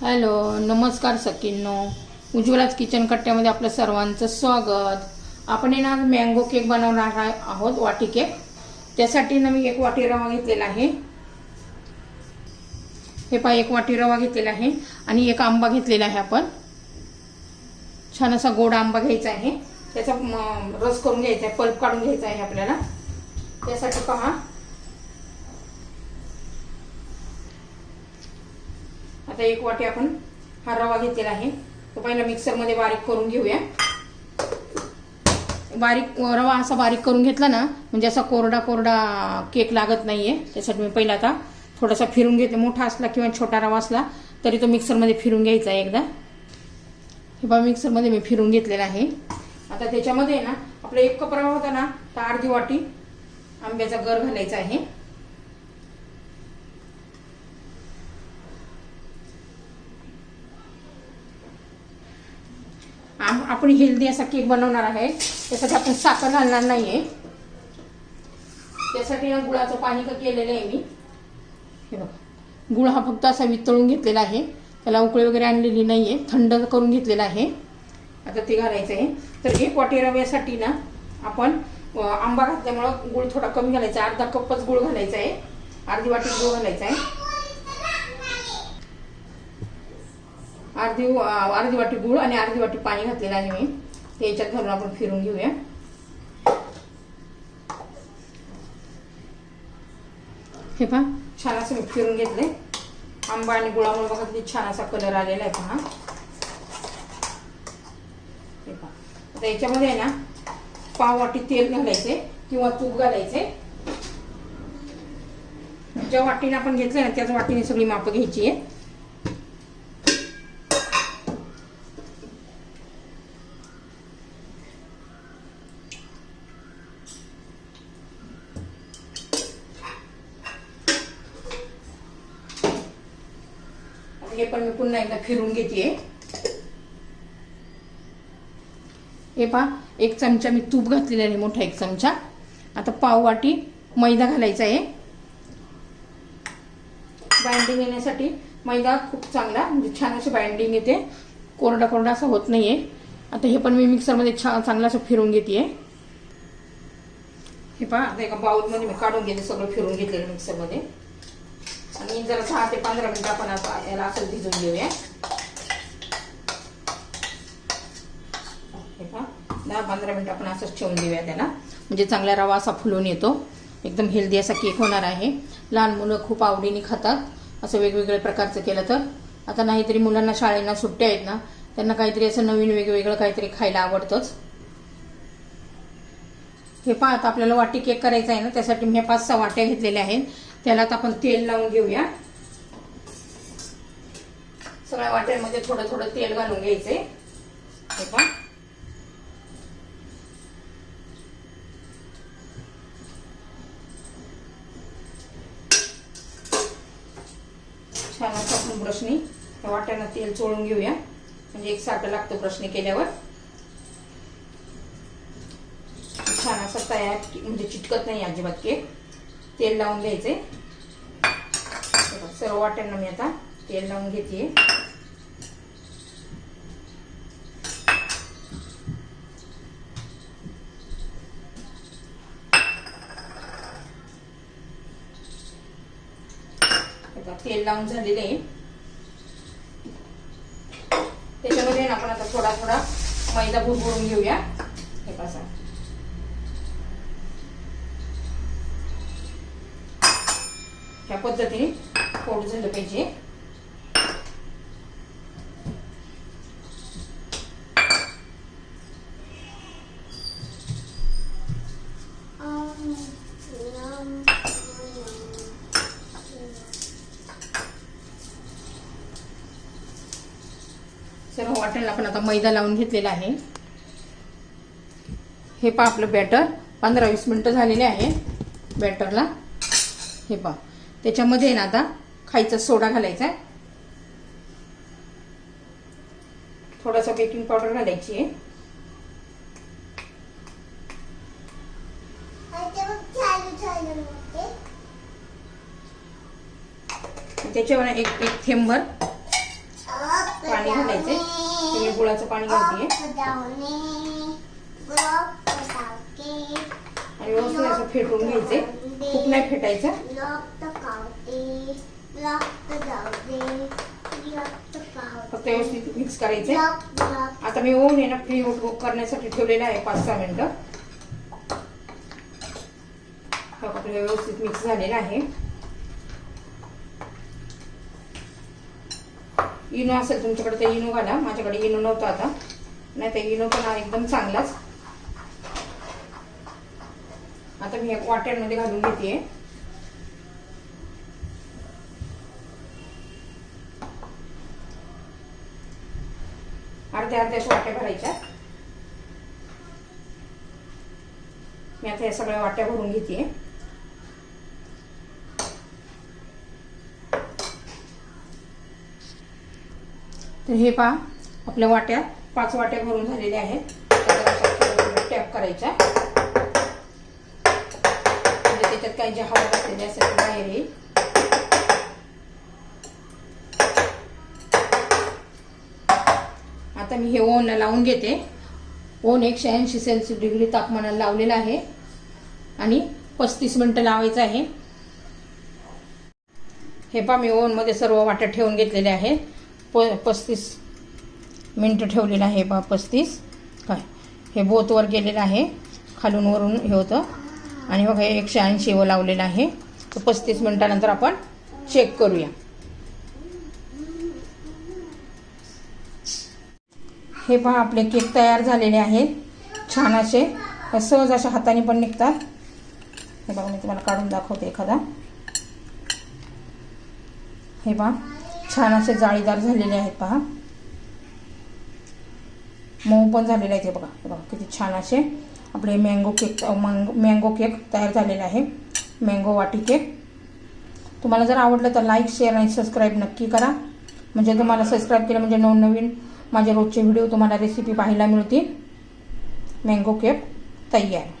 Hello नमस्कार सकींनो उज्ज्वलाच kitchen कट्ट्यामध्ये आपलं सर्वांचं स्वागत. आपण आहे ना आज मँगो केक बनवणार आहे- आहोत वाटी केक त्यासाठी ना मी एक वाटी रवा घेतलेला आहे. हे पहा एक वाटी रवा घेतलेला आहे आणि एक आंबा घेतलेला आहे आपण. छान असा गोड आंबा घ्यायचा आहे. त्याचा रस करून घ्यायचा आहे पल्प काढून घ्यायचा आहे आपल्याला. त्यासाठी पहा आता एक वाटी आपण हा रवा घेतलेला आहे. तो पहिला मिक्सरमध्ये बारीक करून घेऊया. बारीक रवा असा बारीक करून घेतला ना म्हणजे असा कोरडा कोरडा केक लागत नाहीये. त्यासाठी मी पहिला आता थोडासा फिरून घेते. मोठा असला किंवा छोटा रवा असला तरी तो मिक्सरमध्ये फिरून घ्यायचा आहे एकदा. हे बा मिक्सरमध्ये मी फिरून घेतलेला आहे. आता त्याच्यामध्ये ना आपला एक कप रवा होता ना तर अर्धी वाटी आंब्याचा गर घालायचा आहे. आपण हेल्दी असा केक बनवणार आहे. त्यासाठी आपण साखर घालणार नाहीये. त्यासाठी गुळाचं पाणी केलेलं आहे मी. हे बघ. गुळ हा फक्त असा वितळून घेतलेला आहे. त्याला उकळी वगैरे आणलेली नाही आहे थंड करून घेतलेला आहे. आता ते घालायचं आहे. तर एक वाटी रव्यासाठी ना आपण आंबा घातल्यामुळं गुळ थोडा कमी घालायचा. आहे अर्धा कपच गुळ घालायचा आहे. अर्धी वाटी गुळ घालायचा आहे. अर्धी अर्धी वाटी गुळ आणि अर्धी वाटी पाणी घातलेलं आहे मी. ते याच्यात घालून आपण फिरून घेऊया. हे पहा छान असं मी फिरून घेतलंय. आंबा आणि गुळामुळे बघा किती छान असा कलर आलेला आहे पहा. हे पहा. आता याच्यामध्ये आहे ना पाव वाटी तेल घालायचे किंवा तूप घालायचे ज्या वाटीने आपण घेतलंय ना त्याच वाटीने सगळी मापं घ्यायची आहे. हे पण मी पुन्हा एकदा फिरून घेते हे पहा एक चमचा मी तूप घातलेला आहे मोठा एक चमचा. आता पाव वाटी मैदा घालायचा आहे. बाइंडिंग येण्यासाठी मैदा खूप चांगला म्हणजे छान अशी बाइंडिंग येते. कोरडा कोरडा असं होत नाहीये. आता हे पण मी मिक्सरमध्ये छान चांगलं असं फिरून घेते हे पहा आता एका बाउलमध्ये मी काढून घेते सगळं फिरून घेतलेलं मिक्सरमध्ये. आणि जरा दहा ते पंधरा मिनिटं आपण आता याला असं भिजून घेऊया. पहा दहा पंधरा मिनिटं आपण असंच ठेवून देऊया त्याला. म्हणजे चांगला रवा असा फुलून येतो. एकदम हेल्दी असा केक होणार आहे. लहान मुलं खूप आवडीने खातात. असं वेगवेगळ्या प्रकारचं केलं तर. आता नाहीतरी मुलांना शाळेना सुट्ट्या आहेत ना त्यांना काहीतरी असं नवीन वेगवेगळं काहीतरी खायला आवडतंच. हे पहा आता आपल्याला वाटी केक करायचा आहे ना त्यासाठी मी पाच सहा वाट्या घेतलेल्या आहेत. त्याला आता आपण तेल लावून घेऊया. सगळ्या वाट्यांमध्ये थोडं थोडं तेल घालून घ्यायचंय. हे पहा. छान असं आपण ब्रशनी त्या वाट्यांना तेल चोळून घेऊया. म्हणजे एक साठ लागतं ब्रशनी केल्यावर. छान असं तयार म्हणजे चिटकत नाही अजिबात केक. तेल लावून घ्यायचे. सर्व वाट्यांना मी आता तेल लावून घेते तेल लावून झालेले आहे. त्याच्यामध्ये ना आपण आता थोडा थोडा मैदा भुरभुरून घेऊया. हे कसा ह्या पद्धतीने कोट झालं पाहिजे. सर्व वाटणला आपण आता मैदा लावून घेतलेला आहे. हे पा आपलं बॅटर पंधरा वीस मिनटं झालेले आहे बॅटरला हे पा त्याच्यामध्ये ना आता खायचा सोडा घालायचा आहे. थोडासा बेकिंग पावडर घालायची आहे. त्याच्यावर एक एक थेंबर पाणी घालायचे मी गुळाचं पाणी घालते आणि व्यवस्थित असं फेटून घ्यायचे खूप नाही फेटायचं. फक्त व्यवस्थित मिक्स करायचे आता मी ओव्हन आहे ना फ्री करण्यासाठी ठेवलेलं आहे पाच सहा मिनिटं. आपलं व्यवस्थित मिक्स झालेलं आहे. इनो असेल तुमच्याकडे तर इनो घाला. माझ्याकडे इनो नव्हता आता. नाही तर इनो पण एकदम चांगलाच. आता मी एक वाट्यांमध्ये घालून घेते. अर्ध्या अर्ध्याच वाट्या भरायच्या. मी आता या सगळ्या वाट्या भरून घेते. तर हे पहा आपल्या वाट्यात पाच वाट्या भरून झालेल्या आहेत. टॅप करायच्या म्हणजे त्याच्यात काही जे हवा असलेली असेल बाहेर येईल. आता मी हे ओनला लावून घेते. ओन एकशे ऐंशी सेल्सिअस डिग्री तापमानाला लावलेलं आहे. आणि पस्तीस मिनटं लावायचं आहे. हे पहा मी ओनमध्ये सर्व वाटं ठेवून घेतलेले आहे. प पस्तीस मिनटं ठेवलेलं आहे पहा पस्तीस. काय? हे बोतवर गेलेलं आहे. खालून वरून हे होतं. आणि बघा हे एकशे ऐंशी व लावलेलं आहे. तर पस्तीस मिनटानंतर आपण चेक करूया. हे पहा आपले केक तयार झालेले आहेत. छान असे. सहज अशा हाताने पण निघतात. हे बघा मी तुम्हाला काढून दाखवते एखादा. हे पहा छान असे जाळीदार झालेले आहेत पहा. मऊ पण झालेले आहेत हे बघा. हे बघा किती छान असे. आपले mango cake mango mango cake तयार झालेले आहे. मँगो वाटी केक तुम्हाला जर आवडलं तर लाईक शेअर आणि सबस्क्राईब नक्की करा. म्हणजे तुम्हाला सबस्क्राईब केलं म्हणजे नवनवीन माझे रोजचे व्हिडिओ तुम्हाला रेसिपी पाहायला मिळतील. मँगो केक तयार.